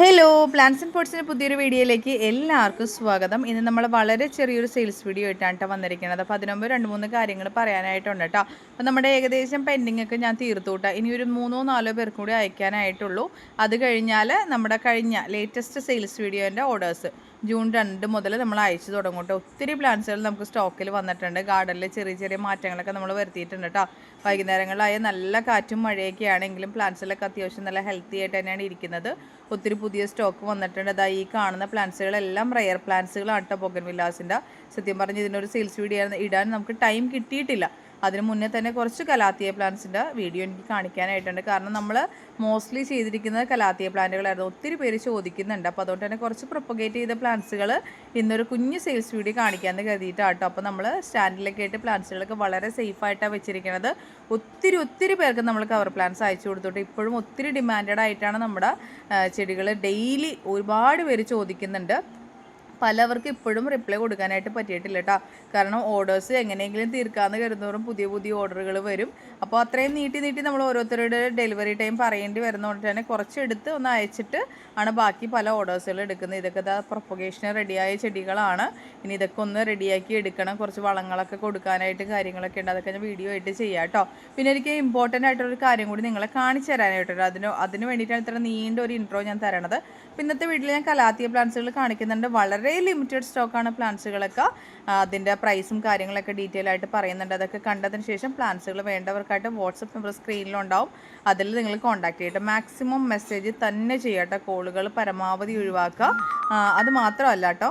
Hello plans and പോട്ട്സിന്റെ പുതിയൊരു വീഡിയോയിലേക്ക് എല്ലാവർക്കും സ്വാഗതം. ഇന്ന് നമ്മൾ വളരെ ചെറിയൊരു സെയിൽസ് വീഡിയോ ആയിട്ടാണ് കേട്ടോ വന്നിരിക്കുന്നത്. അപ്പോൾ അതിനുമുമ്പ് രണ്ട് മൂന്ന് കാര്യങ്ങൾ പറയാനായിട്ടുണ്ട് കേട്ടോ അപ്പോൾ നമ്മുടെ ഏകദേശം പെൻഡിങ് ഒക്കെ ഞാൻ തീർത്തു ഇനി ഒരു മൂന്നോ നാലോ പേർക്കും കൂടി അയക്കാനായിട്ടുള്ളൂ. അത് കഴിഞ്ഞാൽ നമ്മുടെ കഴിഞ്ഞ ലേറ്റസ്റ്റ് സെയിൽസ് വീഡിയോന്റെ ഓർഡേഴ്സ് ജൂൺ രണ്ട് മുതൽ നമ്മൾ അയച്ചു തുടങ്ങും കേട്ടോ ഒത്തിരി പ്ലാന്റ്സുകൾ നമുക്ക് സ്റ്റോക്കിൽ വന്നിട്ടുണ്ട്. ഗാർഡനിൽ ചെറിയ ചെറിയ മാറ്റങ്ങളൊക്കെ നമ്മൾ വരുത്തിയിട്ടുണ്ട് കേട്ടോ വൈകുന്നേരങ്ങളിലായ നല്ല കാറ്റും മഴയൊക്കെ ആണെങ്കിലും പ്ലാന്റ്സിലൊക്കെ അത്യാവശ്യം നല്ല ഹെൽത്തി ആയിട്ട് തന്നെയാണ് ഇരിക്കുന്നത്. ഒത്തിരി പുതിയ സ്റ്റോക്ക് വന്നിട്ടുണ്ട്. അതാ ഈ കാണുന്ന പ്ലാന്റ്സുകളെല്ലാം റയർ പ്ലാന്റ്സുകളാണ് കേട്ടോ ബൊഗൻ വില്ലാസിന്റെ സത്യം പറഞ്ഞ് ഇതിനൊരു സെയിൽസ് വീഡിയോ ഇടാൻ നമുക്ക് ടൈം കിട്ടിയിട്ടില്ല. അതിന് മുന്നേ തന്നെ കുറച്ച് കലാത്തിയ പ്ലാന്റ്സിന്റെ വീഡിയോ എനിക്ക് കാണിക്കാനായിട്ടുണ്ട്. കാരണം നമ്മൾ മോസ്റ്റ്ലി ചെയ്തിരിക്കുന്നത് കലാത്തിയ പ്ലാന്റുകളായിരുന്നു. ഒത്തിരി പേര് ചോദിക്കുന്നുണ്ട്. അപ്പോൾ അതുകൊണ്ട് തന്നെ കുറച്ച് പ്രൊപ്പഗേറ്റ് ചെയ്ത പ്ലാന്റ്സുകൾ ഇന്നൊരു കുഞ്ഞ് സെയിൽസ് വീഡിയോ കാണിക്കാമെന്ന് കരുതിയിട്ടാണ് കേട്ടോ അപ്പോൾ നമ്മൾ സ്റ്റാൻഡിലൊക്കെ ആയിട്ട് പ്ലാന്റ്സുകളൊക്കെ വളരെ സേഫായിട്ടാണ് വെച്ചിരിക്കുന്നത് ഒത്തിരി ഒത്തിരി പേർക്ക് നമ്മൾ കവർ പ്ലാന്റ്സ് അയച്ചു കൊടുത്തിട്ട് ഇപ്പോഴും ഒത്തിരി ഡിമാൻഡഡ് ആയിട്ടാണ് നമ്മുടെ ചെടികൾ ഡെയിലി ഒരുപാട് പേര് ചോദിക്കുന്നുണ്ട്. പലവർക്ക് ഇപ്പോഴും റിപ്ലൈ കൊടുക്കാനായിട്ട് പറ്റിയിട്ടില്ല കേട്ടോ കാരണം ഓർഡേഴ്സ് എങ്ങനെയെങ്കിലും തീർക്കാമെന്ന് കരുതുന്നവരും പുതിയ പുതിയ ഓർഡറുകൾ വരും. അപ്പോൾ അത്രയും നീട്ടി നീട്ടി നമ്മൾ ഓരോരുത്തരുടെ ഡെലിവറി ടൈം പറയേണ്ടി വരുന്നതുകൊണ്ട് തന്നെ കുറച്ചെടുത്ത് ഒന്ന് അയച്ചിട്ട് ആണ് ബാക്കി പല ഓർഡേഴ്സുകൾ എടുക്കുന്നത്. ഇതൊക്കെ ഇതാ പ്രൊപ്പഗേഷന് റെഡിയായ ചെടികളാണ്. ഇനി ഇതൊക്കെ ഒന്ന് റെഡിയാക്കി എടുക്കണം. കുറച്ച് വളങ്ങളൊക്കെ കൊടുക്കാനായിട്ട് കാര്യങ്ങളൊക്കെ ഉണ്ട്. അതൊക്കെ ഞാൻ വീഡിയോ ആയിട്ട് ചെയ്യാം കേട്ടോ പിന്നെ എനിക്ക് ഇമ്പോർട്ടന്റ് ആയിട്ടൊരു കാര്യം കൂടി നിങ്ങളെ കാണിച്ചു തരാനായിട്ടുണ്ട് അതിന് അതിന് വേണ്ടിയിട്ടാണ് ഇത്ര നീണ്ട ഒരു ഇൻട്രോ ഞാൻ തരണത്. പിന്നത്തെ വീട്ടിൽ ഞാൻ കലാത്തിയ പ്ലാന്റ്സുകൾ കാണിക്കുന്നുണ്ട്. വളരെ ലിമിറ്റഡ് സ്റ്റോക്കാണ് പ്ലാന്റ്സുകളൊക്കെ അതിന്റെ പ്രൈസും കാര്യങ്ങളൊക്കെ ഡീറ്റെയിൽ ആയിട്ട് പറയുന്നുണ്ട്. അതൊക്കെ കണ്ടതിന് ശേഷം പ്ലാന്റ്സുകൾ വേണ്ടവർക്കായിട്ട് വാട്സപ്പ് നമ്പർ സ്ക്രീനിലുണ്ടാവും അതിൽ നിങ്ങൾ കോൺടാക്ട് ചെയ്യട്ടെ മാക്സിമം മെസ്സേജ് തന്നെ ചെയ്യട്ടെ കോളുകൾ പരമാവധി ഒഴിവാക്കുക. അത് മാത്രമല്ല കേട്ടോ.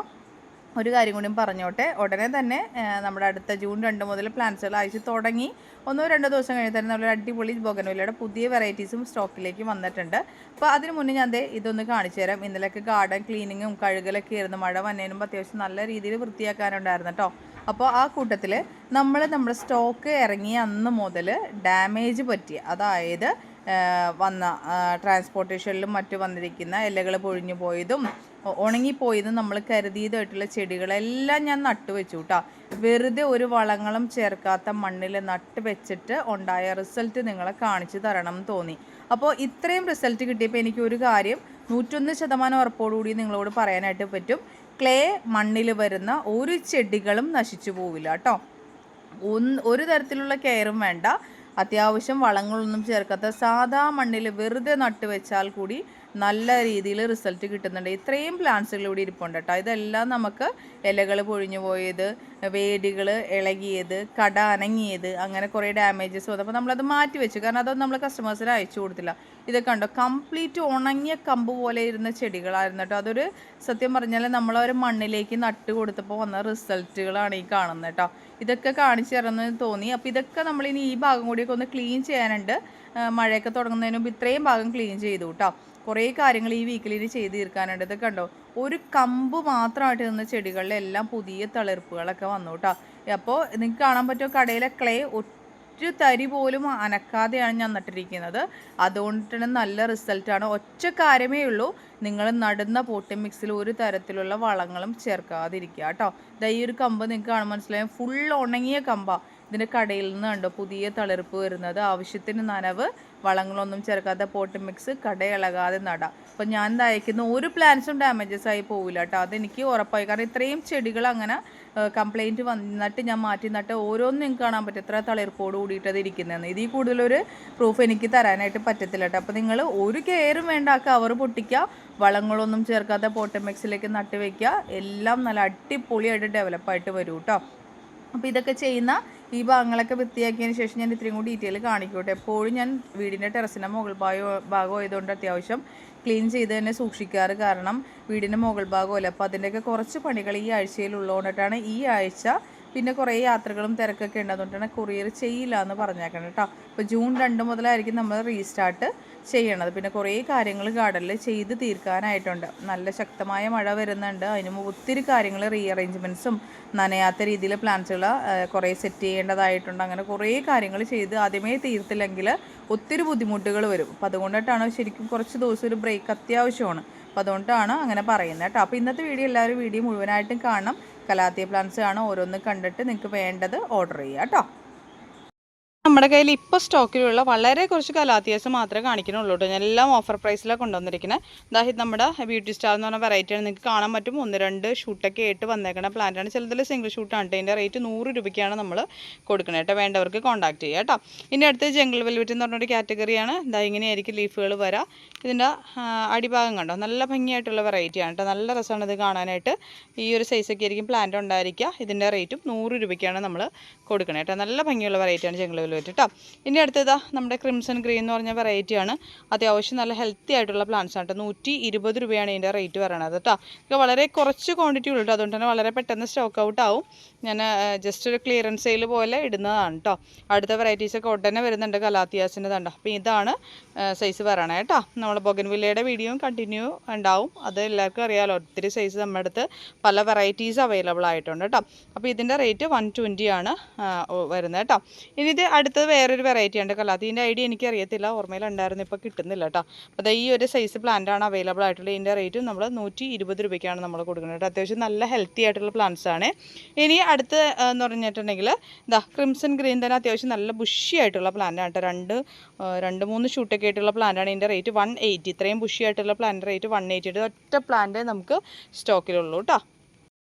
ഒരു കാര്യം കൂടിയും പറഞ്ഞോട്ടെ. ഉടനെ തന്നെ നമ്മുടെ അടുത്ത ജൂൺ രണ്ട് മുതൽ പ്ലാന്റ്സുകൾ അയച്ച് തുടങ്ങി. ഒന്നോ രണ്ടോ ദിവസം കഴിഞ്ഞ് തന്നെ നമ്മളൊരു അടിപൊളി ബോഗൻവില്ലയുടെ പുതിയ വെറൈറ്റീസും സ്റ്റോക്കിലേക്ക് വന്നിട്ടുണ്ട്. അപ്പോൾ അതിന് മുന്നേ ഞാൻ ദേ ഇതൊന്ന് കാണിച്ചു തരാം. ഇന്നലെയൊക്കെ ഗാർഡൻ ക്ലീനിങ്ങും കഴുകലൊക്കെ ആയിരുന്നു. മഴ വന്നതിനും അത്യാവശ്യം നല്ല രീതിയിൽ വൃത്തിയാക്കാനുണ്ടായിരുന്നു കേട്ടോ അപ്പോൾ ആ കൂട്ടത്തിൽ നമ്മൾ നമ്മുടെ സ്റ്റോക്ക് ഇറങ്ങിയ അന്ന് മുതൽ ഡാമേജ് പറ്റിയ അതായത് വന്ന ട്രാൻസ്പോർട്ടേഷനിലും മറ്റു വന്നിരിക്കുന്ന ഇലകൾ പൊഴിഞ്ഞു പോയതും ഉണങ്ങിപ്പോയതും നമ്മൾ കരുതിയതായിട്ടുള്ള ചെടികളെല്ലാം ഞാൻ നട്ടുവെച്ചു കേട്ടോ വെറുതെ ഒരു വളങ്ങളും ചേർക്കാത്ത മണ്ണിൽ നട്ട് വെച്ചിട്ട് ഉണ്ടായ റിസൾട്ട് നിങ്ങളെ കാണിച്ചു തരണം എന്ന് തോന്നി. അപ്പോൾ ഇത്രയും റിസൾട്ട് കിട്ടിയപ്പോൾ എനിക്ക് ഒരു കാര്യം നൂറ്റൊന്ന് ശതമാനം ഉറപ്പോടുകൂടി നിങ്ങളോട് പറയാനായിട്ട് പറ്റും. ക്ലേ മണ്ണിൽ വരുന്ന ഒരു ചെടികളും നശിച്ചു പോവില്ല കേട്ടോ ഒന്ന് ഒരു തരത്തിലുള്ള കെയറും വേണ്ട. അത്യാവശ്യം വളങ്ങളൊന്നും ചേർക്കാത്ത സാധാ മണ്ണിൽ വെറുതെ നട്ട് വെച്ചാൽ കൂടി നല്ല രീതിയിൽ റിസൾട്ട് കിട്ടുന്നുണ്ട്. ഇത്രയും പ്ലാന്റ്സുകൾ ഇവിടെ ഇരിപ്പുണ്ട് കേട്ടോ. ഇതെല്ലാം നമുക്ക് ഇലകൾ പൊഴിഞ്ഞു പോയത് വേരുകൾ ഇളകിയത് കട അനങ്ങിയത് അങ്ങനെ കുറേ ഡാമേജസ് വന്നു. അപ്പോൾ നമ്മളത് മാറ്റി വെച്ചു. കാരണം അതൊന്നും നമ്മൾ കസ്റ്റമേഴ്സിന് അയച്ചു കൊടുത്തില്ല. ഇതൊക്കെ ഉണ്ടോ കംപ്ലീറ്റ് ഉണങ്ങിയ കമ്പ് പോലെ ഇരുന്ന ചെടികളായിരുന്നു കേട്ടോ. അതൊരു സത്യം പറഞ്ഞാൽ നമ്മളൊരു മണ്ണിലേക്ക് നട്ട് കൊടുത്തപ്പോൾ വന്ന റിസൾട്ടുകളാണ് ഈ കാണുന്നത് കേട്ടോ. ഇതൊക്കെ കാണിച്ചു തരണമെന്ന് തോന്നി. അപ്പോൾ ഇതൊക്കെ നമ്മളിനി ഈ ഭാഗം കൂടിയൊക്കെ ഒന്ന് ക്ലീൻ ചെയ്യാനുണ്ട്. മഴയൊക്കെ തുടങ്ങുന്നതിന് മുമ്പ് ഇത്രയും ഭാഗം ക്ലീൻ ചെയ്തു കേട്ടോ കുറേ കാര്യങ്ങൾ ഈ വീക്കിൽ ഇനി ചെയ്ത് തീർക്കാനുണ്ട്. ഇതൊക്കെ ഉണ്ടോ ഒരു കമ്പ് മാത്രമായിട്ട് നിന്ന ചെടികളിലെല്ലാം പുതിയ തളിർപ്പുകളൊക്കെ വന്നു കേട്ടോ അപ്പോൾ നിങ്ങൾക്ക് കാണാൻ പറ്റുമോ കടയിലെ ക്ലേ ഒരു തരി പോലും അനക്കാതെയാണ് ഞാൻ നട്ടിരിക്കുന്നത്. അതുകൊണ്ട് തന്നെ നല്ല റിസൾട്ടാണ് ഒറ്റ കാര്യമേ ഉള്ളൂ. നിങ്ങൾ നടുന്ന പോട്ടി മിക്സിൽ ഒരു തരത്തിലുള്ള വളങ്ങളും ചേർക്കാതിരിക്കുക കേട്ടോ. ഈ ഒരു കമ്പ് നിങ്ങൾക്ക് കാണാൻ മനസ്സിലായും. ഫുൾ ഉണങ്ങിയ കമ്പാണ് ഇതിന്റെ കടയിൽ നിന്ന് കണ്ടോ? പുതിയ തളിർപ്പ് വരുന്നത്. ആവശ്യത്തിന് നനവ് വളങ്ങളൊന്നും ചേർക്കാത്ത പോട്ട് മിക്സ് കടയിളകാതെ നടാം. അപ്പോൾ ഞാൻ അയക്കുന്ന ഒരു പ്ലാന്റ്സും ഡാമേജസ് ആയി പോവില്ല കേട്ടോ. അതെനിക്ക് ഉറപ്പായി. കാരണം ഇത്രയും ചെടികൾ അങ്ങനെ കംപ്ലൈന്റ് വന്നിട്ട് ഞാൻ മാറ്റി നട്ട് ഓരോന്നും നിങ്ങൾക്ക് കാണാൻ പറ്റും. എത്ര തളിർപ്പോട് കൂടിയിട്ടത് ഇരിക്കുന്നതെന്ന്. ഇതിൽ കൂടുതലൊരു പ്രൂഫ് എനിക്ക് തരാനായിട്ട് പറ്റത്തില്ല കേട്ടോ. അപ്പോൾ നിങ്ങൾ ഒരു കെയറും വേണ്ട. ആ കവർ പൊട്ടിക്കുക. വളങ്ങളൊന്നും ചേർക്കാത്ത പോട്ടമെക്സിലേക്ക് നട്ട് വയ്ക്കുക എല്ലാം നല്ല അടിപൊളിയായിട്ട് ഡെവലപ്പായിട്ട് വരും കേട്ടോ. അപ്പോൾ ഇതൊക്കെ ചെയ്യുന്ന ഈ ഭാഗങ്ങളൊക്കെ വൃത്തിയാക്കിയതിന് ശേഷം ഞാൻ ഇത്രയും കൂടി ഡീറ്റെയിൽ കാണിക്കോട്ടെ. എപ്പോഴും ഞാൻ വീടിന്റെ ടെറസിന്റെ മുകൾ ഭാഗം ആയതുകൊണ്ട് അത്യാവശ്യം ക്ലീൻ ചെയ്ത് തന്നെ സൂക്ഷിക്കാറ്. കാരണം വീടിന്റെ മുകൾ ഭാഗമല്ല അപ്പോൾ അതിന്റെയൊക്കെ കുറച്ച് പണികൾ ഈ ആഴ്ചയിൽ ഉള്ളതുകൊണ്ടിട്ടാണ് ഈ ആഴ്ച പിന്നെ കുറേ യാത്രകളും തിരക്കൊക്കെ ഉണ്ട്. അതുകൊണ്ടാണ് കൊറിയർ ചെയ്യില്ല എന്ന് പറഞ്ഞേക്കണം കേട്ടോ. അപ്പോൾ ജൂൺ രണ്ട് മുതലായിരിക്കും നമ്മൾ റീസ്റ്റാർട്ട് ചെയ്യണത്. പിന്നെ കുറേ കാര്യങ്ങൾ ഗാർഡനിൽ ചെയ്ത് തീർക്കാനായിട്ടുണ്ട്. നല്ല ശക്തമായ മഴ വരുന്നുണ്ട്. അതിന് ഒത്തിരി കാര്യങ്ങൾ റീ അറേഞ്ച്മെന്റ്സും നനയാത്ത രീതിയിൽ പ്ലാന്റ്സുകൾ കുറേ സെറ്റ് ചെയ്യേണ്ടതായിട്ടുണ്ട്. അങ്ങനെ കുറേ കാര്യങ്ങൾ ചെയ്ത് ആദ്യമേ തീർത്തില്ലെങ്കിൽ ഒത്തിരി ബുദ്ധിമുട്ടുകൾ വരും. അപ്പോൾ അതുകൊണ്ടിട്ടാണ് ശരിക്കും കുറച്ച് ദിവസം ഒരു ബ്രേക്ക് അത്യാവശ്യമാണ്. അപ്പോൾ അതുകൊണ്ടാണ് അങ്ങനെ പറയുന്നത് കേട്ടോ. അപ്പോൾ ഇന്നത്തെ വീഡിയോ എല്ലാവരും വീഡിയോ മുഴുവനായിട്ടും കാണണം. കലാത്തിയ പ്ലാന്റ്സ് കാണും. ഓരോന്ന് കണ്ടിട്ട് നിങ്ങൾക്ക് വേണ്ടത് ഓർഡർ ചെയ്യാം കേട്ടോ നമ്മുടെ കയ്യിൽ ഇപ്പോൾ സ്റ്റോക്കിലുള്ള വളരെ കുറച്ച് കലാത്യാസം മാത്രമേ കാണിക്കുന്നുള്ളൂ കേട്ടോ. എല്ലാം ഓഫർ പ്രൈസിലാണ് കൊണ്ടുവന്നിരിക്കുന്നത് ദാഹിത് നമ്മുടെ ബ്യൂട്ടി സ്റ്റാർ എന്ന് പറഞ്ഞ വെറൈറ്റിയാണ് നിങ്ങൾക്ക് കാണാൻ പറ്റും. ഒന്ന് രണ്ട് ഷൂട്ടൊക്കെ ആയിട്ട് വന്നേക്കണ പ്ലാന്റാണ് ചിലതിൽ സിംഗിൾ ഷൂട്ടാണ് കേട്ടോ ഇതിന്റെ റേറ്റ് നൂറ് രൂപയ്ക്കാണ് നമ്മൾ കൊടുക്കുന്നത് കേട്ടോ. വേണ്ടവർക്ക് കോൺടാക്ട് ചെയ്യുക കേട്ടോ. ഇനി അടുത്ത് ജംഗിൾ വെൽവെറ്റ് എന്ന് പറഞ്ഞൊരു കാറ്റഗറിയാണ് ഇതാ ഇങ്ങനെയായിരിക്കും ലീഫുകൾ വരാം. ഇതിന്റെ അടിഭാഗം കണ്ടോ? നല്ല ഭംഗിയായിട്ടുള്ള വെറൈറ്റിയാണ് കേട്ടോ. നല്ല രസമാണ് ഇത് കാണാനായിട്ട്. ഈ ഒരു സൈസൊക്കെ ആയിരിക്കും പ്ലാന്റ് ഉണ്ടായിരിക്കുക. ഇതിന്റെ റേറ്റും നൂറ് രൂപയ്ക്കാണ് നമ്മൾ കൊടുക്കണേ കേട്ടോ. നല്ല ഭംഗിയുള്ള വെറൈറ്റിയാണ് ജംഗിൾ വെൽവെറ്റ് കേട്ടോ ഇനി അടുത്തത് നമ്മുടെ ക്രിംസൺ ഗ്രീൻ എന്ന് പറഞ്ഞ വെറൈറ്റിയാണ് അത്യാവശ്യം നല്ല ഹെൽത്തി ആയിട്ടുള്ള പ്ലാന്റ്സ് ആണ് കേട്ടോ നൂറ്റി ഇരുപത് രൂപയാണ് ഇതിന്റെ റേറ്റ് പറയണത് കേട്ടോ ഇത് വളരെ കുറച്ച് ക്വാണ്ടിറ്റി ഉള്ളൂ കേട്ടോ അതുകൊണ്ട് തന്നെ വളരെ പെട്ടെന്ന് സ്റ്റോക്ക് ഔട്ട് ആവും. ഞാൻ ജസ്റ്റ് ഒരു ക്ലിയറൻസ് സെയിൽ പോലെ ഇടുന്നതാണ് കേട്ടോ അടുത്ത വെറൈറ്റീസ് ഒക്കെ ഉടനെ വരുന്നുണ്ട് കലാത്തിയാസിന്റെ കണ്ടോ. അപ്പോൾ ഇതാണ് സൈസ് പറയണേ കേട്ടോ നമ്മൾ ബൊഗൻവില്ലയുടെ വീഡിയോയും കണ്ടിന്യൂ ഉണ്ടാവും. അത് എല്ലാവർക്കും അറിയാമല്ലോ ഒത്തിരി സൈസ് നമ്മുടെ അടുത്ത് പല വെറൈറ്റീസ് അവൈലബിൾ ആയിട്ടുണ്ട് കേട്ടോ അപ്പോൾ ഇതിന്റെ റേറ്റ് വൺ ട്വന്റി ആണ് വരുന്നത് കേട്ടോ ഇനി ഇത് അടുത്തത് വേറൊരു വെറൈറ്റി ഉണ്ട് അതിന്റെ ഐഡിയ എനിക്ക് അറിയത്തില്ല ഓർമ്മയിലുണ്ടായിരുന്നു. ഇപ്പോൾ കിട്ടുന്നില്ല കേട്ടോ. അപ്പോൾ അതായത് ഈ ഒരു സൈസ് പ്ലാന്റ് ആണ് അവൈലബിൾ ആയിട്ടുള്ളത്. ഇതിന്റെ റേറ്റും നമ്മൾ നൂറ്റി ഇരുപത് രൂപയ്ക്കാണ് നമ്മൾ കൊടുക്കുന്നത് കേട്ടോ. അത്യാവശ്യം നല്ല ഹെൽത്തി ആയിട്ടുള്ള പ്ലാന്റ്സ് ആണ്. ഇനി അടുത്ത് എന്ന് പറഞ്ഞിട്ടുണ്ടെങ്കിൽ ഇതാ ക്രിംസൺ ഗ്രീൻ തന്നെ അത്യാവശ്യം നല്ല ബുഷി ആയിട്ടുള്ള പ്ലാന്റ് ആണ് കേട്ടോ. രണ്ട് രണ്ട് മൂന്ന് ഷൂട്ടൊക്കെ ആയിട്ടുള്ള പ്ലാന്റ് ആണ്. ഇതിന്റെ റേറ്റ് വൺ എയ്റ്റി ഇത്രയും ബുഷി ആയിട്ടുള്ള പ്ലാന്റ് റേറ്റ് വൺ എയ്റ്റി ഒറ്റ പ്ലാന്റ് നമുക്ക് സ്റ്റോക്കിലുള്ളൂ കേട്ടോ.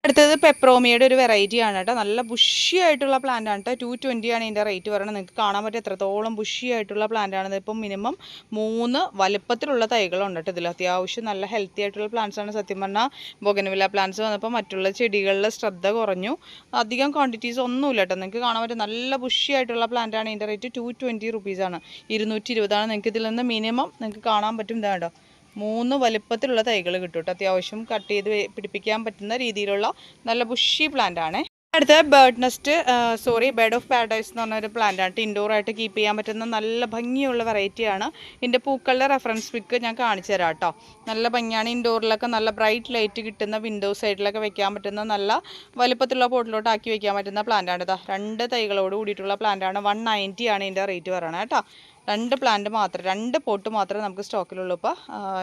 അടുത്തത് പെപ്രോമിയുടെ ഒരു വെറൈറ്റി ആണ് കേട്ടോ. നല്ല ബുഷി ആയിട്ടുള്ള പ്ലാന്റ് ആണ് കേട്ടോ. ടു ട്വന്റി ആണ് ഇതിന്റെ റേറ്റ് പറയുന്നത്. നിങ്ങൾക്ക് കാണാൻ പറ്റും എത്രത്തോളം ബുഷി ആയിട്ടുള്ള പ്ലാന്റ് ആണ്. ഇപ്പം മിനിമം മൂന്ന് വലുപ്പത്തിലുള്ള തൈകളുണ്ട് കേട്ടോ ഇതിൽ അത്യാവശ്യം നല്ല ഹെൽത്തി ആയിട്ടുള്ള പ്ലാന്റ്സ് ആണ്. സത്യം പറഞ്ഞാൽ ബൊഗനവില പ്ലാന്റ്സ് വന്നപ്പോൾ മറ്റുള്ള ചെടികളിൽ ശ്രദ്ധ കുറഞ്ഞു. അധികം ക്വാണ്ടിറ്റീസ് ഒന്നുമില്ല കേട്ടോ. നിങ്ങൾക്ക് കാണാൻ പറ്റും നല്ല ബുഷി ആയിട്ടുള്ള പ്ലാന്റ് ആണ്. ഇതിന്റെ റേറ്റ് ടു ട്വന്റി റുപ്പീസാണ് ഇരുന്നൂറ്റി ഇരുപതാണ്. നിങ്ങൾക്ക് ഇതിൽ നിന്ന് മിനിമം നിങ്ങൾക്ക് കാണാൻ പറ്റും. ഇതാ കേട്ടോ. മൂന്ന് വലുപ്പത്തിലുള്ള തൈകൾ കിട്ടും കേട്ടോ അത്യാവശ്യം കട്ട് ചെയ്ത് പിടിപ്പിക്കാൻ പറ്റുന്ന രീതിയിലുള്ള നല്ല ബുഷി പ്ലാന്റ് ആണ്. അടുത്ത bird nest sorry bird of paradise എന്ന് പറഞ്ഞൊരു പ്ലാന്റ് ആണ്. ഇൻഡോർ ആയിട്ട് കീപ്പ് ചെയ്യാൻ പറ്റുന്ന നല്ല ഭംഗിയുള്ള വെറൈറ്റിയാണ് ഇതിന്റെ പൂക്കളുടെ റെഫറൻസ് പിക്ക് ഞാൻ കാണിച്ചു തരാം കേട്ടോ നല്ല ഭംഗിയാണ് ഇൻഡോറിലൊക്കെ നല്ല ബ്രൈറ്റ് ലൈറ്റ് കിട്ടുന്ന വിൻഡോ സൈഡിലൊക്കെ വെക്കാൻ പറ്റുന്ന നല്ല വലുപ്പത്തിലുള്ള പോട്ടിലോട്ട് ആക്കി വെക്കാൻ പറ്റുന്ന പ്ലാന്റ് ആണ് കേട്ടോ രണ്ട് തൈകളോട് കൂടിയിട്ടുള്ള പ്ലാന്റ് ആണ്. വൺ നയന്റി ആണ് ഇതിന്റെ റേറ്റ് പറയണത് കേട്ടോ രണ്ട് പ്ലാന്റ് മാത്രം രണ്ട് പോട്ട് മാത്രമേ നമുക്ക് സ്റ്റോക്കിലുള്ളൂ ഇപ്പോൾ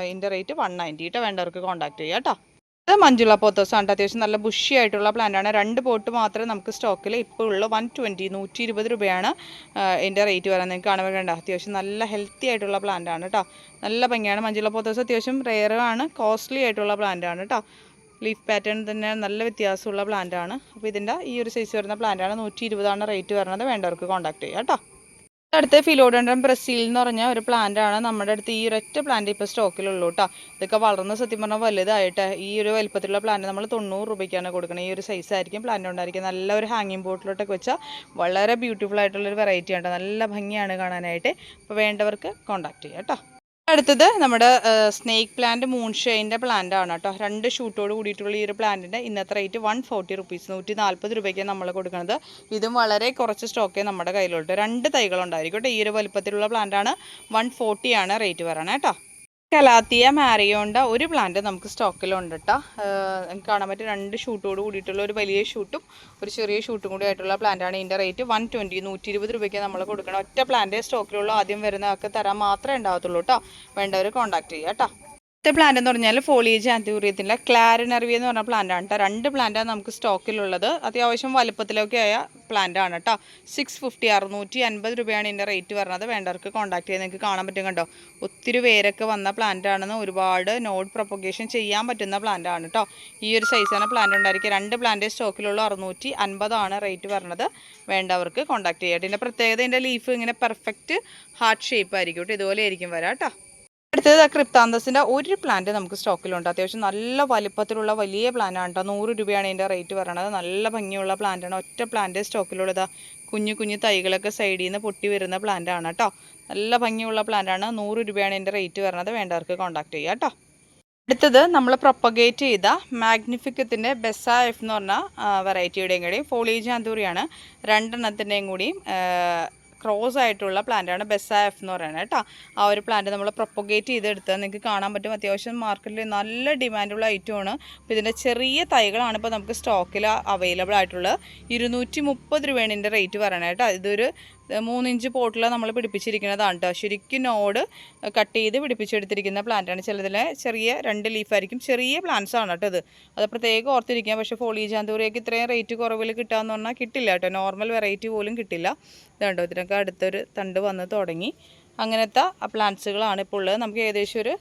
ഇതിന്റെ റേറ്റ് വൺ നയന്റി കേട്ടോ വേണ്ടവർക്ക് കോൺടാക്ട് ചെയ്യാം കേട്ടോ ഇത് മഞ്ജുള പോത്തോസ് ആണ് അത്യാവശ്യം നല്ല ബുഷി ആയിട്ടുള്ള പ്ലാന്റാണ് രണ്ട് പോട്ട് മാത്രമേ നമുക്ക് സ്റ്റോക്കിൽ ഇപ്പോൾ ഉള്ളൂ. വൺ ട്വന്റി നൂറ്റി ഇരുപത് രൂപയാണ് ഇതിന്റെ റേറ്റ് വരാൻ നിങ്ങൾക്ക് കാണാൻ വേണ്ട അത്യാവശ്യം നല്ല ഹെൽത്തി ആയിട്ടുള്ള പ്ലാന്റാണ് കേട്ടോ നല്ല ഭംഗിയാണ് മഞ്ജുള പോത്തോസ് അത്യാവശ്യം റെയർ ആണ് കോസ്റ്റ്ലി ആയിട്ടുള്ള പ്ലാന്റാണ് കേട്ടോ ലീഫ് പാറ്റേൺ തന്നെ നല്ല വ്യത്യാസമുള്ള പ്ലാന്റാണ് അപ്പോൾ ഇതിന്റെ ഈ ഒരു സൈസ് വരുന്ന പ്ലാന്റ് ആണ് നൂറ്റി ഇരുപതാണ് റേറ്റ് വരുന്നത് വേണ്ടവർക്ക് കോൺടാക്ട് ചെയ്യാം കേട്ടോ അടുത്ത ഫിലോഡൻഡ്രം ബ്രസീൽ എന്ന് പറഞ്ഞ ഒരു പ്ലാന്റ് ആണ് നമ്മുടെ അടുത്ത് ഈ ഒരൊറ്റ പ്ലാന്റ് ഇപ്പോൾ സ്റ്റോക്കിലുള്ളൂ കേട്ടോ ഇതൊക്കെ വളർന്ന് സത്യം പറഞ്ഞാൽ വലുതായിട്ട്. ഈ ഒരു വലുപ്പത്തിലുള്ള പ്ലാന്റ് നമ്മൾ തൊണ്ണൂറ് രൂപയ്ക്കാണ് കൊടുക്കുന്നത് ഈ ഒരു സൈസ് ആയിരിക്കും പ്ലാന്റ് ഉണ്ടായിരിക്കും നല്ല ഒരു ഹാങ്ങിങ് ബോട്ടിലോട്ടൊക്കെ വെച്ചാൽ വളരെ ബ്യൂട്ടിഫുൾ ആയിട്ടുള്ളൊരു വെറൈറ്റി ആണ് നല്ല ഭംഗിയാണ് കാണാനായിട്ട്. അപ്പോൾ വേണ്ടവർക്ക് കോൺടാക്ട് ചെയ്യാം കേട്ടോ അടുത്തത് നമ്മുടെ സ്നേക്ക് പ്ലാന്റ് മൂൺഷൈന്റെ പ്ലാന്റ് ആണ് കേട്ടോ. രണ്ട് ഷൂട്ടോട് കൂടിയിട്ടുള്ള ഈ ഒരു പ്ലാന്റിന്റെ ഇന്നത്തെ റേറ്റ് വൺ ഫോർട്ടി റുപ്പീസ് നൂറ്റി നാൽപ്പത് രൂപയ്ക്ക് നമ്മൾ കൊടുക്കുന്നത് ഇതും വളരെ കുറച്ച് സ്റ്റോക്കേ നമ്മുടെ കയ്യിലുണ്ട് രണ്ട് തൈകളുണ്ടായിരിക്കും കേട്ടോ. ഈ ഒരു വലുപ്പത്തിലുള്ള പ്ലാന്റാണ് വൺ ഫോർട്ടിയാണ് റേറ്റ് വരണം കേട്ടോ. കലാത്തിയ മാരിയോണ്ട ഒരു പ്ലാന്റ് നമുക്ക് സ്റ്റോക്കിലുണ്ട് കേട്ടോ നിങ്ങൾക്ക് കാണാൻ പറ്റും രണ്ട് ഷൂട്ടോട് കൂടിയിട്ടുള്ള ഒരു വലിയ ഷൂട്ടും ഒരു ചെറിയ ഷൂട്ടും കൂടി ആയിട്ടുള്ള പ്ലാന്റാണ് ഇതിന്റെ റേറ്റ് വൺ ട്വന്റി നൂറ്റി ഇരുപത് രൂപയ്ക്ക് നമ്മൾ കൊടുക്കണം ഒറ്റ പ്ലാന്റ് സ്റ്റോക്കിലുള്ള ആദ്യം വരുന്നതൊക്കെ തരാൻ മാത്രമേ ഉണ്ടാകത്തുള്ളൂ കേട്ടോ വേണ്ടവർ കോൺടാക്ട് ചെയ്യാം കേട്ടോ അടുത്ത പ്ലാന്റ് എന്ന് പറഞ്ഞാൽ ഫോളിയേജ് ആന്റൂറിയത്തിന്റെ ക്ലാരനറിവി എന്ന് പറഞ്ഞ പ്ലാന്റ് ആണ് കേട്ടോ രണ്ട് പ്ലാന്റാണ് നമുക്ക് സ്റ്റോക്കിലുള്ളത് അത്യാവശ്യം വലുപ്പത്തിലൊക്കെ ആയ പ്ലാന്റ് ആണ് കേട്ടോ സിക്സ് ഫിഫ്റ്റി അറുന്നൂറ്റി അൻപത് രൂപയാണ് ഇതിന്റെ റേറ്റ് വരുന്നത്. വേണ്ടവർക്ക് കോൺടാക്ട് ചെയ്ത് നിങ്ങൾക്ക് കാണാൻ പറ്റും കണ്ടോ? ഒത്തിരി പേരൊക്കെ വന്ന പ്ലാന്റ് ആണെന്ന് ഒരുപാട് നോഡ് പ്രൊപ്പഗേഷൻ ചെയ്യാൻ പറ്റുന്ന പ്ലാന്റ് ആണ് കേട്ടോ ഈ ഒരു സൈസാണ് പ്ലാന്റ് ഉണ്ടായിരിക്കുക രണ്ട് പ്ലാന്റ് സ്റ്റോക്കിലുള്ള അറുന്നൂറ്റി അൻപതാണ് റേറ്റ് വരുന്നത്. വേണ്ടവർക്ക് കോൺടാക്ട് ചെയ്യാം ഇതിന്റെ പ്രത്യേകത ഇതിന്റെ ലീഫ് ഇങ്ങനെ പെർഫെക്റ്റ് ഹാർട്ട് ഷേപ്പ് ആയിരിക്കും കേട്ടോ ഇതുപോലെ ആയിരിക്കും വരാം കേട്ടോ അടുത്തത് ക്രിപ്താന്തസിന്റെ ഒരു പ്ലാന്റ് നമുക്ക് സ്റ്റോക്കിലുണ്ട് അത്യാവശ്യം നല്ല വലിപ്പത്തിലുള്ള വലിയ പ്ലാന്റ് ആണ് കേട്ടോ നൂറ് രൂപയാണ് ഇതിന്റെ റേറ്റ് പറയണത് നല്ല ഭംഗിയുള്ള പ്ലാന്റ് ആണ്. ഒറ്റ പ്ലാന്റ് സ്റ്റോക്കിലുള്ളത് കുഞ്ഞു കുഞ്ഞു തൈകളൊക്കെ സൈഡിൽ നിന്ന് പൊട്ടി വരുന്ന പ്ലാന്റ് ആണ് കേട്ടോ നല്ല ഭംഗിയുള്ള പ്ലാന്റ് ആണ്. നൂറ് രൂപയാണ് ഇതിന്റെ റേറ്റ് വരുന്നത് വേണ്ടവർക്ക് കോൺടാക്ട് ചെയ്യാം കേട്ടോ അടുത്തത് നമ്മൾ പ്രൊപ്പഗേറ്റ് ചെയ്ത മാഗ്നിഫിക്കത്തിന്റെ ബെസ എഫ് എന്ന് പറഞ്ഞ വെറൈറ്റിയുടെയും കൂടി ആന്തൂറിയാണ് രണ്ടെണ്ണത്തിന്റെയും കൂടി ക്രോസ് ആയിട്ടുള്ള പ്ലാന്റാണ് ബെസ എഫ് എന്ന് പറയുന്നത് കേട്ടോ. ആ ഒരു പ്ലാന്റ് നമ്മൾ പ്രൊപ്പഗേറ്റ് ചെയ്തെടുത്ത് നിങ്ങൾക്ക് കാണാൻ പറ്റും. അത്യാവശ്യം മാർക്കറ്റിൽ നല്ല ഡിമാൻഡുള്ള ഐറ്റമാണ് അപ്പോൾ ഇതിന്റെ ചെറിയ തൈകളാണ് ഇപ്പോൾ നമുക്ക് സ്റ്റോക്കിൽ അവൈലബിൾ ആയിട്ടുള്ളത്. ഇരുന്നൂറ്റി മുപ്പത് രൂപയാണ് ഇതിന്റെ റേറ്റ് പറയണത് കേട്ടോ. ഇതൊരു ഇത് മൂന്നിഞ്ച് പോട്ടിൽ നമ്മൾ പിടിപ്പിച്ചിരിക്കുന്നതാണ് കേട്ടോ ശരിക്കും നോട് കട്ട് ചെയ്ത് പിടിപ്പിച്ചെടുത്തിരിക്കുന്ന പ്ലാന്റാണ്. ചിലതിലെ ചെറിയ രണ്ട് ലീഫായിരിക്കും ചെറിയ പ്ലാന്റ്സ് ആണ് കേട്ടോ ഇത്. അത് പ്രത്യേകം ഓർത്തിരിക്കുക പക്ഷേ ഫോളി ജാന്തൂറിയൊക്കെ ഇത്രയും റേറ്റ് കുറവിൽ കിട്ടാമെന്ന് പറഞ്ഞാൽ കിട്ടില്ല കേട്ടോ നോർമൽ വെറൈറ്റി പോലും കിട്ടില്ല. ഇതുണ്ടോ ഇതിനൊക്കെ അടുത്തൊരു തണ്ട് വന്ന് തുടങ്ങി. അങ്ങനത്തെ പ്ലാന്റ്സുകളാണ് ഇപ്പോൾ ഉള്ളത്. നമുക്ക് ഏകദേശം ഒരു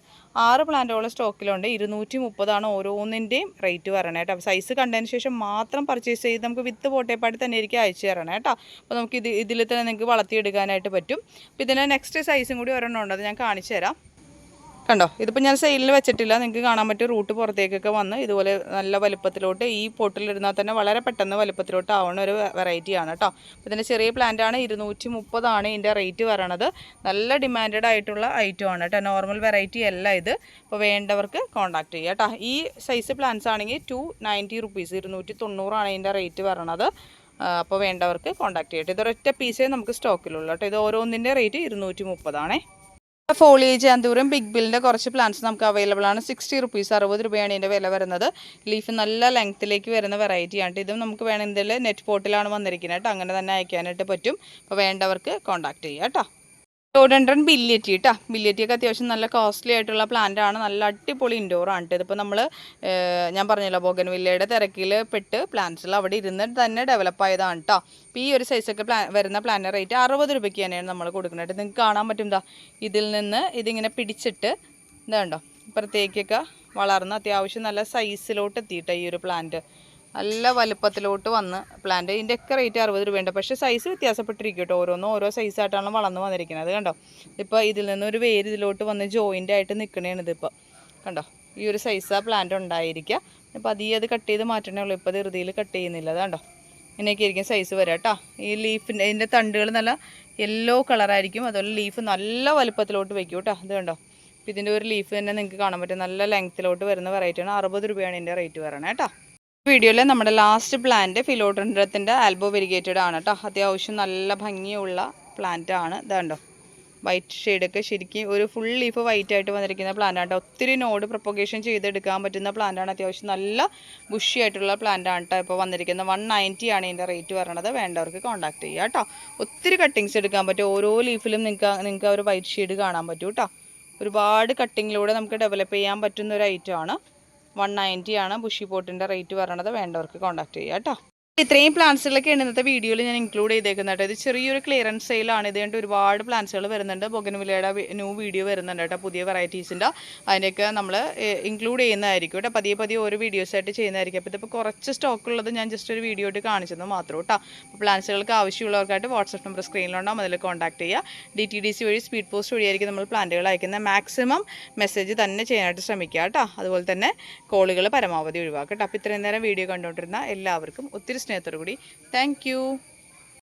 ആറ് പ്ലാന്റോളം സ്റ്റോക്കിലുണ്ട്. ഇരുന്നൂറ്റി മുപ്പതാണ് ഓരോന്നിന്റെയും റേറ്റ് വരണേ കേട്ടോ. സൈസ് കണ്ടതിന് ശേഷം മാത്രം പർച്ചേസ് ചെയ്ത് നമുക്ക് വിത്ത് പോട്ടേപ്പാടി തന്നെ എനിക്ക് അയച്ചു തരണേ കേട്ടോ. അപ്പോൾ നമുക്ക് ഇത് ഇതിൽ തന്നെ നിങ്ങൾക്ക് വളർത്തിയെടുക്കാനായിട്ട് പറ്റും. അപ്പോൾ ഇതിന്റെ നെക്സ്റ്റ് സൈസും കൂടി ഒരെണ്ണം ഉണ്ട്. അത് ഞാൻ കാണിച്ചു തരാം. കണ്ടോ? ഇതിപ്പോൾ ഞാൻ സെയിലിൽ വെച്ചിട്ടില്ല. നിങ്ങൾക്ക് കാണാൻ പറ്റും റൂട്ട് പുറത്തേക്കൊക്കെ വന്ന് ഇതുപോലെ നല്ല വലുപ്പത്തിലോട്ട് ഈ പോട്ടിലിരുന്നാൽ തന്നെ വളരെ പെട്ടെന്ന് വലുപ്പത്തിലോട്ട് ആവുന്ന ഒരു വെറൈറ്റിയാണ് കേട്ടോ അപ്പോൾ ഇതിന്റെ ചെറിയ പ്ലാന്റാണ് ഇരുന്നൂറ്റി മുപ്പതാണ് ഇതിന്റെ റേറ്റ് വരണത്. നല്ല ഡിമാൻഡഡ് ആയിട്ടുള്ള ഐറ്റം ആണ് കേട്ടോ നോർമൽ വെറൈറ്റി അല്ല ഇത്. അപ്പോൾ വേണ്ടവർക്ക് കോൺടാക്ട് ചെയ്യുക കേട്ടോ ഈ സൈസ് പ്ലാന്റ്സ് ആണെങ്കിൽ ടു നയന്റി റുപ്പീസ് ഇരുന്നൂറ്റി തൊണ്ണൂറാണ് ഇതിന്റെ റേറ്റ് വരണത്. അപ്പോൾ വേണ്ടവർക്ക് കോൺടാക്ട് ചെയ്യട്ടെ ഇതൊരൊറ്റ പീസേ നമുക്ക് സ്റ്റോക്കിലുള്ളൂ കേട്ടോ ഇത് ഓരോന്നിന്റെ റേറ്റ് ഇരുന്നൂറ്റി മുപ്പതാണേ ഫോളിയേജ് അന്തൂരം ബിഗ് ബില്ലിന്റെ കുറച്ച് പ്ലാന്റ്സ് നമുക്ക് അവൈലബിൾ ആണ്. സിക്സ്റ്റി റുപ്പീസ് അറുപത് രൂപയാണ് ഇതിന്റെ വില വരുന്നത്. ലീഫ് നല്ല ലെങ്ത്തിലേക്ക് വരുന്ന വെറൈറ്റി ആണ് ഇതും നമുക്ക് വേണമെങ്കിൽ നെറ്റ് പോട്ടിലാണ് വന്നിരിക്കുന്നത് കേട്ടോ അങ്ങനെ തന്നെ അയക്കാനായിട്ട് പറ്റും. അപ്പോൾ വേണ്ടവർക്ക് കോൺടാക്ട് ചെയ്യാം കേട്ടോ റോഡൻഡ്രൻ ബില്യറ്റി കേട്ടോ ബില്യറ്റിയൊക്കെ അത്യാവശ്യം നല്ല കോസ്റ്റ്ലി ആയിട്ടുള്ള പ്ലാന്റ് ആണ്. നല്ല അടിപൊളി ഇൻഡോർ ആണ് കേട്ടോ ഇതിപ്പോൾ നമ്മൾ ഞാൻ പറഞ്ഞല്ലോ ബോഗൻവില്ലയുടെ തിരക്കിൽ പെട്ട് പ്ലാന്റ്സിൽ അവിടെ ഇരുന്ന് തന്നെ ഡെവലപ്പ് ആയതാണ് കേട്ടോ അപ്പോൾ ഈ ഒരു സൈസൊക്കെ പ്ലാ വരുന്ന പ്ലാന്റ് റേറ്റ് അറുപത് രൂപയ്ക്ക് തന്നെയാണ് നമ്മൾ കൊടുക്കുന്നത് നിങ്ങൾക്ക് കാണാൻ പറ്റും എന്താ ഇതിൽ നിന്ന് ഇതിങ്ങനെ പിടിച്ചിട്ട് ഇതാണ്ടോ ഇപ്പുറത്തേക്കൊക്കെ വളർന്ന് അത്യാവശ്യം നല്ല സൈസിലോട്ട് എത്തിയിട്ടോ ഈ ഒരു പ്ലാന്റ് നല്ല വലുപ്പത്തിലോട്ട് വന്ന് പ്ലാന്റ് ഇതിന്റെ ഒക്കെ റേറ്റ് അറുപത് രൂപയുണ്ട്. പക്ഷേ സൈസ് വ്യത്യാസപ്പെട്ടിരിക്കും കേട്ടോ. ഓരോന്നും ഓരോ സൈസായിട്ടാണ് വളർന്ന് വന്നിരിക്കുന്നത് കണ്ടോ? ഇപ്പോൾ ഇതിൽ നിന്നൊരു വേര് ഇതിലോട്ട് വന്ന് ജോയിന്റ് ആയിട്ട് നിൽക്കണേണ് ഇതിപ്പോൾ കണ്ടോ? ഈ ഒരു സൈസ് ആ പ്ലാന്റ് ഉണ്ടായിരിക്കുക അപ്പോൾ അതീ അത് കട്ട് ചെയ്ത് മാറ്റണേ ഉള്ളൂ. ഇപ്പോൾ ധൃതിയിൽ കട്ട് ചെയ്യുന്നില്ല. അതാണ്ടോ ഇങ്ങനെയൊക്കെ ആയിരിക്കും സൈസ് വരാം കേട്ടോ. ഈ ലീഫിന്റെ ഇതിന്റെ തണ്ടുകൾ നല്ല യെല്ലോ കളറായിരിക്കും അതുപോലെ ലീഫ് നല്ല വലുപ്പത്തിലോട്ട് വയ്ക്കും കേട്ടോ. ഇത് കണ്ടോ? ഇതിന്റെ ഒരു ലീഫ് തന്നെ നിങ്ങൾക്ക് കാണാൻ പറ്റും. നല്ല ലെങ്ത്തിലോട്ട് വരുന്ന വെറൈറ്റിയാണ് അറുപത് രൂപയാണ് ഇതിന്റെ റേറ്റ് വരണേ കേട്ടോ. വീഡിയോയിൽ നമ്മുടെ ലാസ്റ്റ് പ്ലാന്റ് ഫിലോഡ്രൻഡ്രത്തിന്റെ ആൽബോ വെരിഗേറ്റഡ് ആണ് കേട്ടോ അത്യാവശ്യം നല്ല ഭംഗിയുള്ള പ്ലാന്റ് ആണ്. ഇതുണ്ടോ വൈറ്റ് ഷെയ്ഡൊക്കെ ശരിക്കും ഒരു ഫുൾ ലീഫ് വൈറ്റ് ആയിട്ട് വന്നിരിക്കുന്ന പ്ലാന്റ് ആണ് ഒത്തിരി നോഡ് പ്രൊപ്പഗേഷൻ ചെയ്തെടുക്കാൻ പറ്റുന്ന പ്ലാന്റ് ആണ്. അത്യാവശ്യം നല്ല ബുഷി ആയിട്ടുള്ള പ്ലാന്റ് ആണ് കേട്ടോ ഇപ്പോൾ വന്നിരിക്കുന്നത്. വൺ നയന്റി ആണ് ഇതിന്റെ റേറ്റ് പറയണത്. വേണ്ടവർക്ക് കോൺടാക്ട് ചെയ്യുക കേട്ടോ ഒത്തിരി കട്ടിങ്സ് എടുക്കാൻ പറ്റും. ഓരോ ലീഫിലും നിങ്ങൾക്ക് നിങ്ങൾക്ക് ഒരു വൈറ്റ് ഷെയ്ഡ് കാണാൻ പറ്റും കേട്ടോ ഒരുപാട് കട്ടിങ്ങിലൂടെ നമുക്ക് ഡെവലപ്പ് ചെയ്യാൻ പറ്റുന്ന ഒരു ഐറ്റം ആണ്. വൺ നയന്റി ആണ് ബുഷി പോട്ടിന്റെ റേറ്റ് പറയണത് വേണ്ടവർക്ക് കോൺടാക്ട് ചെയ്യുക കേട്ടോ. ഇത്രയും പ്ലാന്റ്സുകളൊക്കെയാണ് ഇന്നത്തെ വീഡിയോയിൽ ഞാൻ ഇൻക്ലൂഡ് ചെയ്തേക്കുന്നത് കേട്ടോ. ഇത് ചെറിയൊരു ക്ലിയറൻസ് സെയിലാണ് ഇത് കണ്ട് ഒരുപാട് പ്ലാന്റ്സുകൾ വരുന്നുണ്ട്. ബൊഗൻവില്ലയുടെ ന്യൂ വീഡിയോ വരുന്നുണ്ട് കേട്ടോ പുതിയ വെറൈറ്റീസിന്റെ അതിനൊക്കെ നമ്മൾ ഇൻക്ലൂഡ് ചെയ്യുന്നതായിരിക്കും കേട്ടോ. പതിയെ പതിയെ ഓരോ വീഡിയോസായിട്ട് ചെയ്യുന്നതായിരിക്കും. അപ്പോൾ ഇതിപ്പോൾ കുറച്ച് സ്റ്റോക്ക് ഉള്ളത് ഞാൻ ജസ്റ്റ് ഒരു വീഡിയോ ആയിട്ട് കാണിച്ചത് മാത്രം കേട്ടോ. അപ്പോൾ പ്ലാന്റ്സുകൾക്ക് ആവശ്യമുള്ളവർക്കായിട്ട് വാട്സപ്പ് നമ്പർ സ്ക്രീനിലുണ്ടാവും അതിൽ കോൺടാക്ട് ചെയ്യുക. ഡി ടി ഡി സി വഴി സ്പീഡ് പോസ്റ്റ് വഴിയായിരിക്കും നമ്മൾ പ്ലാന്റുകൾ അയക്കുന്നത് മാക്സിമം മെസ്സേജ് തന്നെ ചെയ്യാനായിട്ട് ശ്രമിക്കുക കേട്ടോ. അതുപോലെ തന്നെ കോളുകൾ പരമാവധി ഒഴിവാക്കുക കേട്ടോ. അപ്പോൾ ഇത്രയും നേരം വീഡിയോ കണ്ടുകൊണ്ടിരുന്ന എല്ലാവർക്കും ഒത്തിരി ಸ್ನೇಹಿತರು ಗುಡಿ ಥ್ಯಾಂಕ್ ಯು